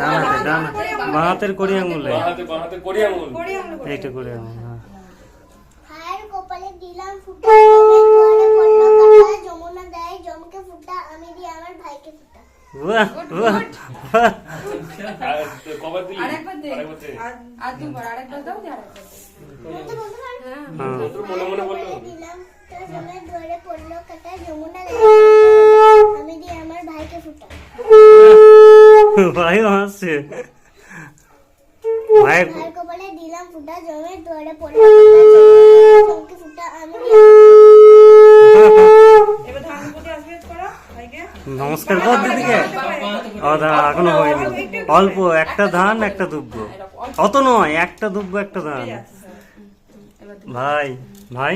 ডানাতে ডানা বাঁ হাতের কড়ি আঙুলে বাঁ হাতে বাঁ হাতে করি আঙুল এইটা করে আঙুল হ্যাঁ। পারো? হ্যাঁ। মনে মনে বলল? ভাই হাসছে ভাই। কপালে দিলাম ফুটা জমে কাটা জমকে ফুটা আমি নমস্কার কর দিদিকে। দাঁড়া এখনও হয়নি। অল্প একটা ধান একটা দুব্ব। অত নয় একটা দুব্ব একটা ধান। ভাই ভাই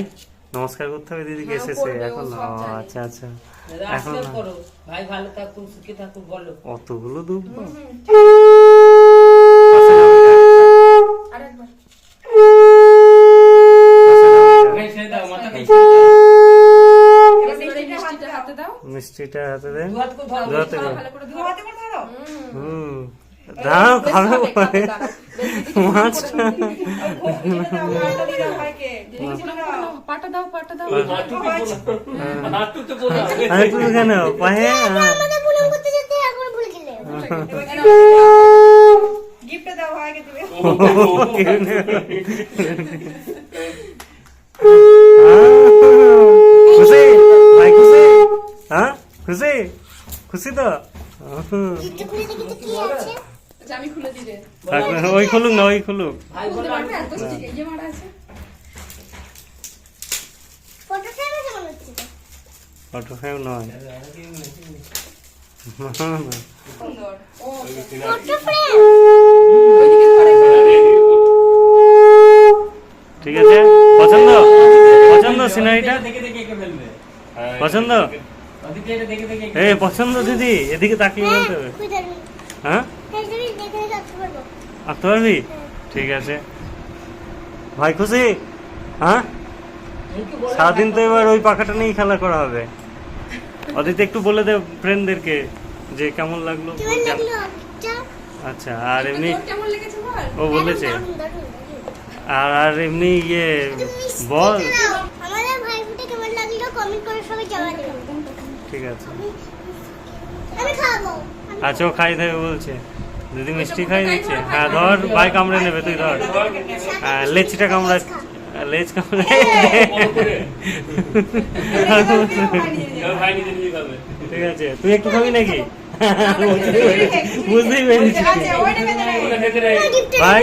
নমস্কার করতে হবে দিদিকে এসেছে এখন। ও, আচ্ছা আচ্ছা। এখন আশীর্বাদ না। করো। ভাই ভালো থাকুক সুখে থাকুক বলো। অতগুলো দুব্ব মিষ্টিটা হাতে দাও। মিষ্টিটা হাতে দেন হুম। দাঁড়াও খাবে পরে মাছটা আরে তুমি কেন পায়ে হ্যাঁ। আমাদের প্রণাম করতে যেতে এখন ভুলে গেলে গিফটটা দাও ভাইকে তুমি। খুশি? ভাই খুশি? হ্যাঁ? খুশি? খুশি তো? আচ্ছা, আমি খুলে দিলে ওই খুলুক না ওই খুলুক। ভাই খুলতে বলো পারবে এত স্টিক এই যে মারা আছে। ফটো ফ্রেমে কেমন হচ্ছে তো? অটো ফ্রেম নয়। সুন্দর। ও ফটো ফ্রেম। ওইদিকে ধরে ঠিক আছে? পছন্দ? পছন্দ সিনারিটা? ফেলবে। পছন্দ? এ পছন্দ দিদি এদিকে তাকিয়ে বলতে হবে। হ্যাঁ? আঁকতে পারবি। ঠিক আছে। ভাই খুশি? হ্যাঁ? সারাদিন তো এবার ওই পাখাটা নিয়েই খেলা করা হবে। অদিতে একটু বলে দে ফ্রেন্ডদেরকে যে কেমন লাগল। আচ্ছা আর এমনি ও বলেছে। আর আর এমনি ইয়ে বল। ঠিক আছে। আচ্ছা ও খাই দেবে বলছে। দিদি মিষ্টি খাই দিচ্ছে। হ্যাঁ ধর ভাই কামড়ে নেবে তুই ধর। হ্যাঁ লেচিটা কামড়া লেজ কামড়ে খাবে ঠিক আছে তুই একটু খাবি নাকি? বুঝতেই পেরেছি। ভাই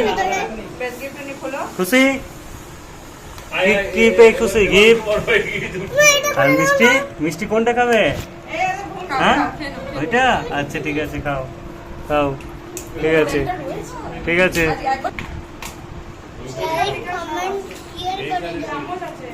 খুশি? কি পেয়ে খুশি? গিফট? আর মিষ্টি? মিষ্টি কোনটা খাবে? হ্যাঁ? ওইটা? আচ্ছা ঠিক আছে খাও। খাও। ঠিক আছে। ঠিক আছে। লাইক কমেন্ট শেয়ার করে দাও চামচ আছে।